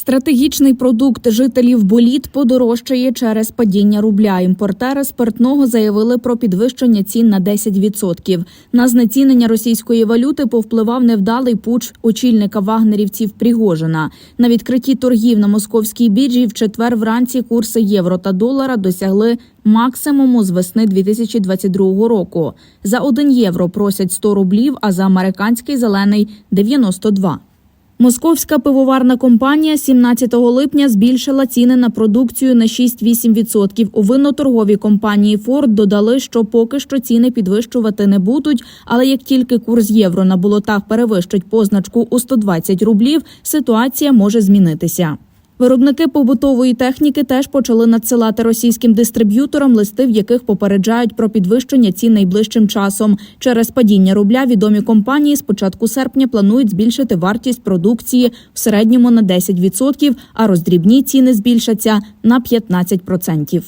Стратегічний продукт жителів боліт подорожчає через падіння рубля. Імпортери спиртного заявили про підвищення цін на 10%. На знецінення російської валюти повпливав невдалий пуч очільника вагнерівців Пригожина. На відкритті торгів на московській біржі в четвер вранці курси євро та долара досягли максимуму з весни 2022 року. За 1 євро просять 100 рублів, а за американський зелений 92. Московська пивоварна компанія 17 липня збільшила ціни на продукцію на 6-8%. У винно-торговій компанії Форд додали, що поки що ціни підвищувати не будуть, але як тільки курс євро на болотах перевищить позначку у 120 рублів, ситуація може змінитися. Виробники побутової техніки теж почали надсилати російським дистриб'юторам листи, в яких попереджають про підвищення цін найближчим часом. Через падіння рубля відомі компанії з початку серпня планують збільшити вартість продукції в середньому на 10%, а роздрібні ціни збільшаться на 15%.